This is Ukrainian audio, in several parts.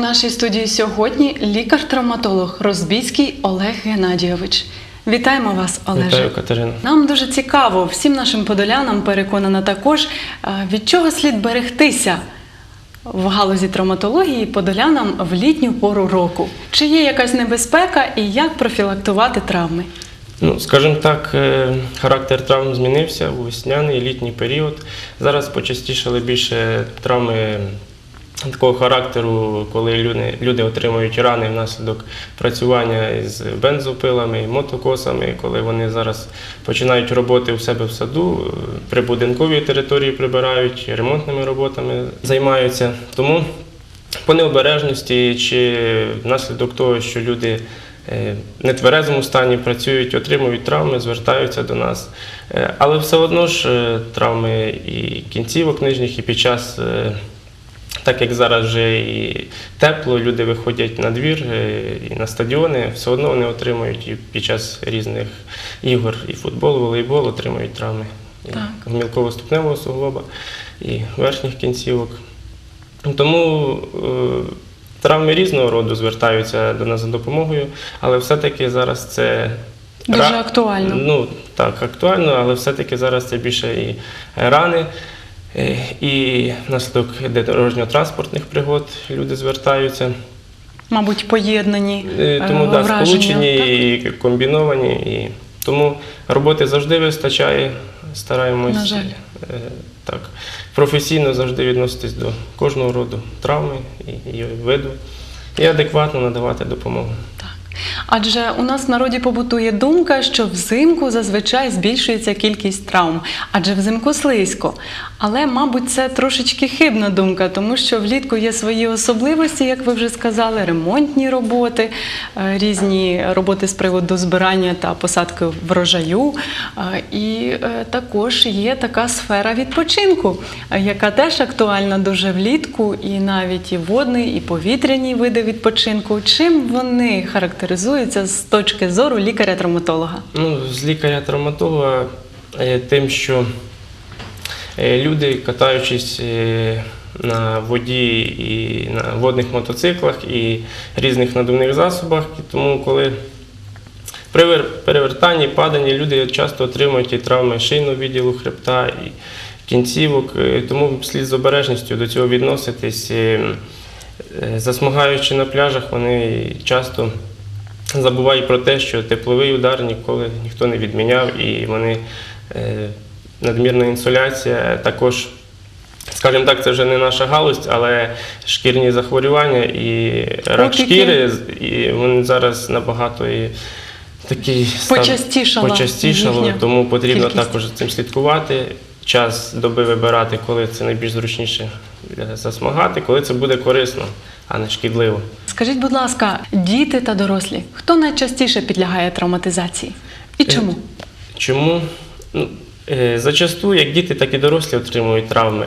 нашій студії сьогодні лікар-травматолог Розбійський Олег Геннадійович. Вітаємо вас, Олеже. Вітаю, Катерина. Нам дуже цікаво, всім нашим подолянам переконана також, е, від чого слід берегтися в галузі травматології подолянам в літню пору року. Чи є якась небезпека і як профілактувати травми? Ну, скажімо так, е, характер травм змінився у весняний літній період. Зараз почастішали більше травми такого характеру, коли люди, люди отримують рани внаслідок працювання з бензопилами, мотокосами, коли вони зараз починають роботи у себе в саду, прибудинкові території прибирають, ремонтними роботами займаються. Тому по необережності чи внаслідок того, що люди е, в нетверезому стані працюють, отримують травми, звертаються до нас. Е, Але все одно ж е, травми і кінцівок нижніх, і під час, так як зараз вже і тепло, люди виходять на двір е, і на стадіони, все одно вони отримують і під час різних ігор, і футболу, волейбол, отримують травми мілково-ступневого суглоба, і верхніх кінцівок. Тому е, травми різного роду звертаються до нас за допомогою, але все-таки зараз це Дуже ра- актуально. Ну так, актуально, але все-таки зараз це більше і рани, і внаслідок дорожньо-транспортних пригод люди звертаються. Мабуть, поєднані Е, Тому е, да, сполучені так? і комбіновані. І тому роботи завжди вистачає. Стараємось На жаль. е, так, професійно завжди відноситись до кожного роду травми і, і виду і адекватно надавати допомогу. Адже у нас в народі побутує думка, що взимку зазвичай збільшується кількість травм, адже взимку слизько. Але, мабуть, це трошечки хибна думка, тому що влітку є свої особливості, як ви вже сказали, ремонтні роботи, е, різні роботи з приводу збирання та посадки врожаю. Е, І е, також є така сфера відпочинку, яка теж актуальна дуже влітку, і навіть і водний, і повітряні види відпочинку. Чим вони характеризуються з точки зору лікаря-травматолога? Ну, з лікаря-травматолога е, тим, що е, люди, катаючись е, на воді і на водних мотоциклах і різних надувних засобах, тому коли при перевертанні, паданні люди часто отримують і травми шийного відділу хребта і кінцівок, тому слід з обережністю до цього відноситись. Засмагаючи на пляжах, вони часто забувають про те, що тепловий удар ніколи ніхто не відміняв, і вони е, надмірна інсоляція також. Скажімо так, це вже не наша галузь, але шкірні захворювання і рак Опіки. шкіри, і вони зараз набагато і такий Почастішала почастішало, тому потрібно кількість. також цим слідкувати. Час доби вибирати, коли це найбільш зручніше засмагати, коли це буде корисно, а не шкідливо. Скажіть, будь ласка, діти та дорослі, хто найчастіше підлягає травматизації? І Е, чому? Чому? Ну, е, зачасту як діти, так і дорослі отримують травми.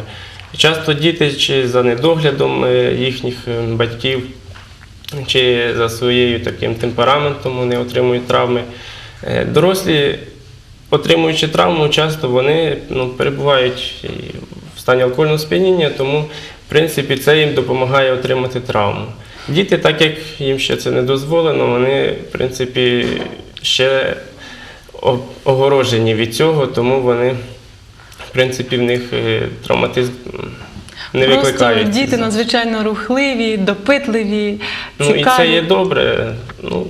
Часто діти чи за недоглядом е, їхніх батьків, чи за своєю таким темпераментом вони отримують травми. Дорослі, отримуючи травму, часто вони ну, перебувають в стані алкогольного сп'яніння, тому принципі це їм допомагає отримати травму. Діти, так як їм ще це не дозволено, вони в принципі ще огорожені від цього, тому вони, в принципі, в них е, травматизм не Просто викликають. діти надзвичайно рухливі, допитливі, Ну і це є добре. Ну,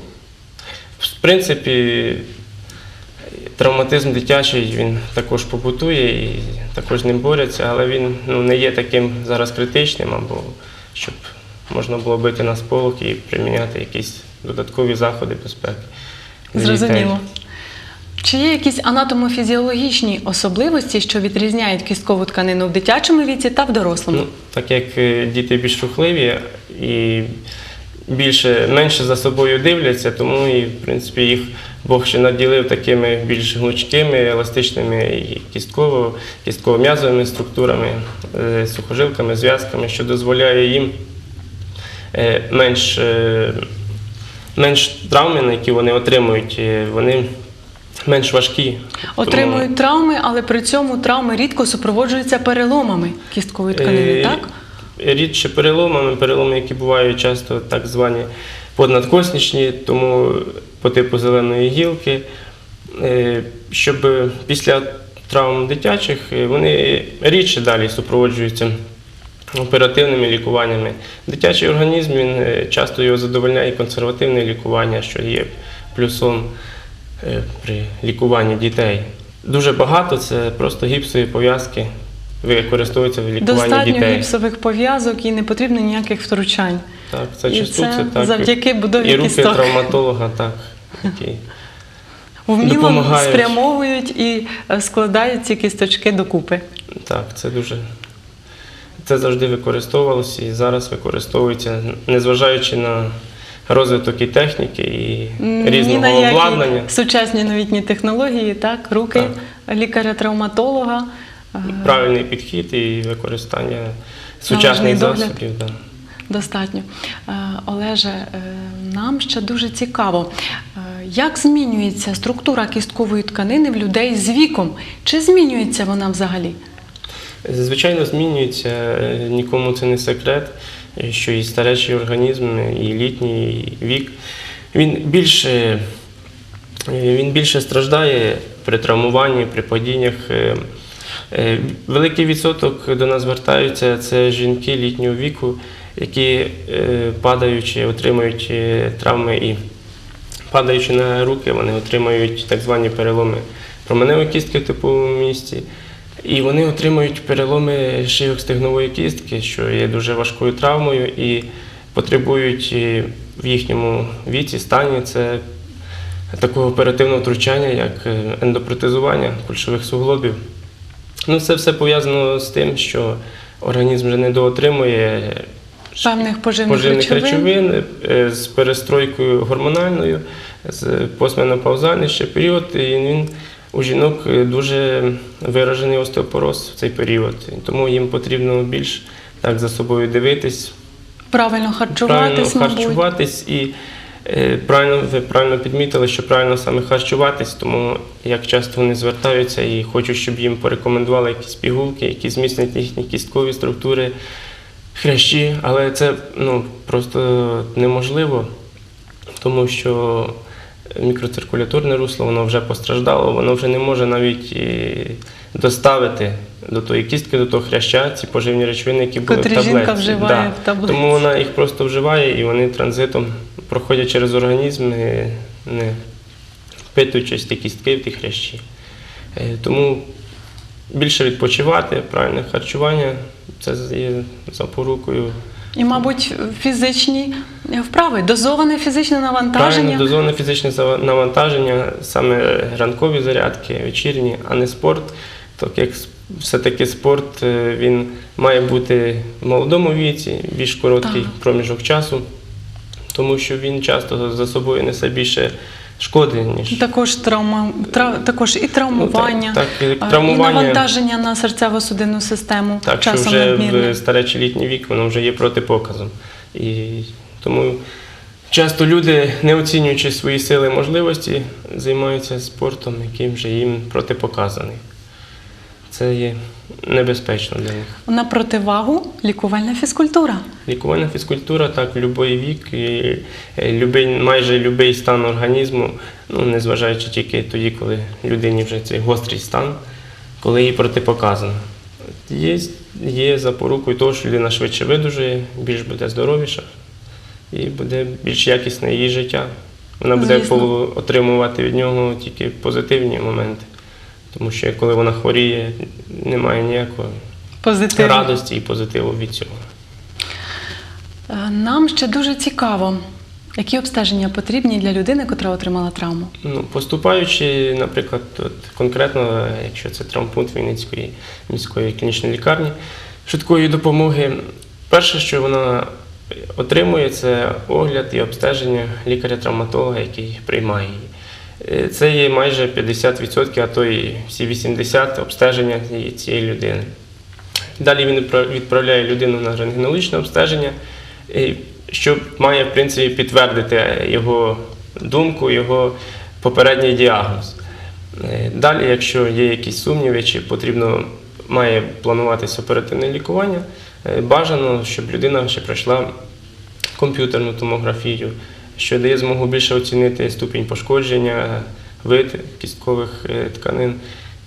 в принципі, травматизм дитячий він також побутує і також з ним борються, але він ну, не є таким зараз критичним, або щоб можна було бити на сполох і приміняти якісь додаткові заходи безпеки. Зрозуміло. Чи є якісь анатомофізіологічні особливості, що відрізняють кісткову тканину в дитячому віці та в дорослому? Ну, так як е, діти більш рухливі і більше, менше за собою дивляться, тому і, в принципі, їх Бог ще наділив такими більш гнучкими, еластичними і кістково, кістково-м'язовими структурами, е, сухожилками, зв'язками, що дозволяє їм е, менш, е, менш травми, на які вони отримують, вони менш важкі. Тому- Отримують травми, але при цьому травми рідко супроводжуються переломами кісткової тканини, Е, так? Рідше переломами, переломи, які бувають часто так звані поднадкоснічні, тому по типу зеленої гілки, е, щоб після травм дитячих е, вони рідше далі супроводжуються оперативними лікуваннями. Дитячий організм він е, часто його задовольняє консервативне лікування, що є плюсом при лікуванні дітей. Дуже багато це просто гіпсові пов'язки використовуються в лікуванні Достатньо дітей. гіпсових пов'язок і не потрібно ніяких втручань. Так, І зачасту це це так. завдяки будові і руки кісток. травматолога, так, які Вміло допомагають. спрямовують і е, складають ці кісточки докупи. Так, це дуже. Це завжди використовувалося і зараз використовується, незважаючи на розвиток і техніки, і Ні різного на які обладнання. сучасні новітні технології, так, руки лікаря-травматолога. Правильний підхід і використання сучасних засобів. Да. Достатньо. Е, Олеже, е, нам ще дуже цікаво, е, як змінюється структура кісткової тканини в людей з віком? Чи змінюється вона взагалі? Звичайно, змінюється, нікому це не секрет, що і старечий організм, і літній вік, він більше, він більше страждає при травмуванні, при падіннях. Е, Великий відсоток до нас звертаються це жінки літнього віку, які е, падаючи, отримують е, травми і падаючи на руки, вони отримують так звані переломи променевої кістки в типовому місці. І вони отримують переломи шийок стегнової кістки, що є дуже важкою травмою, і потребують в їхньому віці, стані це такого оперативного втручання, як ендопротезування кульшових суглобів. Ну, це все пов'язано з тим, що організм вже не доотримує Певних поживних, поживних речовин. речовин е, з перестройкою гормональною, з постменопаузальний ще період, і він у жінок е, дуже виражений остеопороз в цей період. Тому їм потрібно більш так за собою дивитись, Правильно харчуватись, правильно мабуть. харчуватись і е, правильно ви правильно підмітили, що правильно саме харчуватись, тому як часто вони звертаються і хочуть, щоб їм порекомендували якісь пігулки, які зміцнять їхні кісткові структури, хрящі, але це ну, просто неможливо, тому що мікроциркуляторне русло воно вже постраждало, воно вже не може навіть доставити до тої кістки, до того хряща ці поживні речовини, які були Котрі в таблетці. жінка вживає в таблетці. Тому вона їх просто вживає і вони транзитом проходять через організм, не, не впитуючись ті кістки, в ті хрящі. Е, Тому більше відпочивати, правильне харчування це є запорукою. І, мабуть, фізичні вправи, дозоване фізичне навантаження. Правильно дозоване фізичне навантаження, саме ранкові зарядки, вечірні, а не спорт. Так як все-таки спорт е, він має бути в молодому віці, більш короткий Так. проміжок часу, тому що він часто за собою несе більше шкоди, ніж Також травма, тра- також і травмування, Ну, так, так, і травмування. і навантаження на серцево-судинну систему Так, що вже надмірне. в старечий літній вік воно вже є протипоказом. І тому часто люди, не оцінюючи свої сили і можливості, займаються спортом, який вже їм протипоказаний. Це є небезпечно для них. На противагу лікувальна фізкультура. Лікувальна фізкультура, так, в будь-який вік, і, е, любий, майже будь-який стан організму, ну, незважаючи тільки тоді, коли людині вже цей гострий стан, коли їй протипоказано. Є, є запорукою того, що людина швидше видужує, більш буде здоровіша і буде більш якісне її життя. Вона буде Звісно. отримувати від нього тільки позитивні моменти. Тому що коли вона хворіє, немає ніякої Позитивно. радості і позитиву від цього. Е, Нам ще дуже цікаво, які обстеження потрібні для людини, яка отримала травму. Ну, поступаючи, наприклад, от конкретно, якщо це травмпункт Вінницької міської клінічної лікарні швидкої допомоги, перше, що вона отримує, це огляд і обстеження лікаря-травматолога, який приймає її. Е, Це є майже 50%, а то і всі 80% обстеження цієї- людини. Далі він відправляє людину на рентгенологічне обстеження, що має в принципі підтвердити його думку, його попередній діагноз. Е, Далі, якщо є якісь сумніви, чи потрібно має плануватися оперативне лікування. Е, Бажано, щоб людина ще пройшла комп'ютерну томографію, що дає змогу більше оцінити ступінь пошкодження, вид кісткових е, тканин,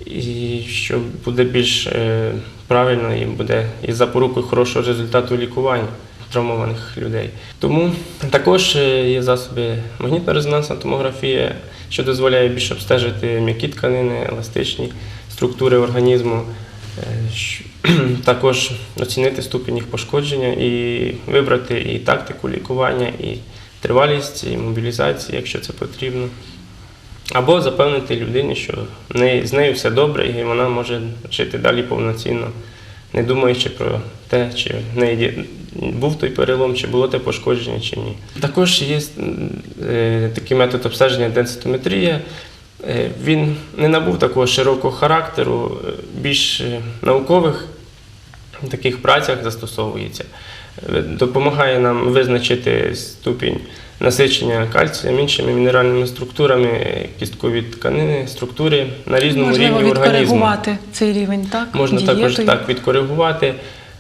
і що буде більш е, правильно і буде і запорукою хорошого результату лікування травмованих людей. Тому також е, є засоби магнітно-резонансна томографія, що дозволяє більше обстежити м'які тканини, еластичні структури організму. Також оцінити ступінь їх пошкодження і вибрати і тактику лікування, і тривалість, і мобілізації, якщо це потрібно. Або запевнити людині, що з нею все добре, і вона може жити далі повноцінно, не думаючи про те, чи в неї був той перелом, чи було те пошкодження, чи ні. Також є е, такий метод обстеження денситометрія. Е, Він не набув такого широкого характеру, е, більш наукових таких працях застосовується. Допомагає нам визначити ступінь насичення кальцієм, іншими мінеральними структурами, кісткові тканини, структури на різному Можливо, рівні організму. Можна відкоригувати цей рівень, так? Можна також так відкоригувати.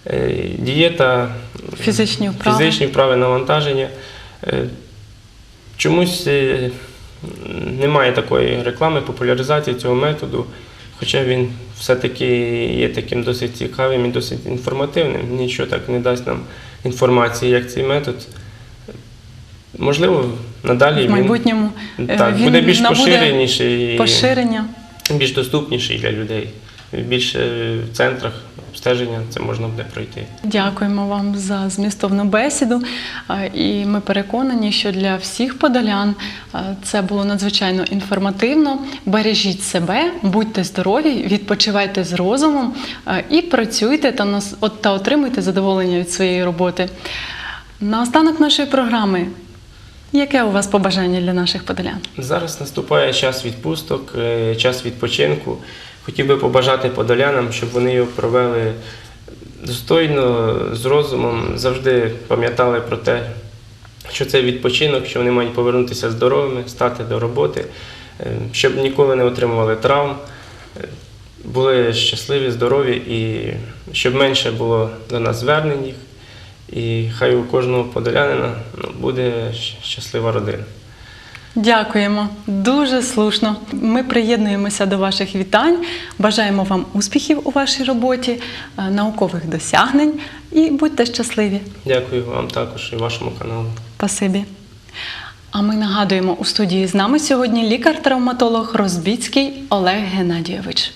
Е, Дієта, Фізичні вправи. фізичні вправи навантаження. Е, Чомусь е, немає такої реклами, популяризації цього методу, хоча він все-таки є таким досить цікавим і досить інформативним. Нічого так не дасть нам інформації, як цей метод. Можливо, надалі в майбутньому він, е, так, він буде більш поширеніший. поширення. більш доступніший для людей. Більше в центрах обстеження це можна буде пройти. Дякуємо вам за змістовну бесіду. І ми переконані, що для всіх подолян це було надзвичайно інформативно. Бережіть себе, будьте здорові, відпочивайте з розумом і працюйте та та отримуйте задоволення від своєї роботи. На останок нашої програми. Яке у вас побажання для наших подолян? Зараз наступає час відпусток, е, час відпочинку. Хотів би побажати подолянам, щоб вони його провели достойно, з розумом, завжди пам'ятали про те, що це відпочинок, що вони мають повернутися здоровими, стати до роботи, е, щоб ніколи не отримували травм, е, були щасливі, здорові і щоб менше було до нас звернень. І хай у кожного подолянина ну, буде щаслива родина. Дякуємо, дуже слушно. Ми приєднуємося до ваших вітань. Бажаємо вам успіхів у вашій роботі, е, наукових досягнень і будьте щасливі. Дякую вам також і вашому каналу. Спасибі. А ми нагадуємо, у студії з нами сьогодні лікар-травматолог Розбіцький Олег Геннадійович.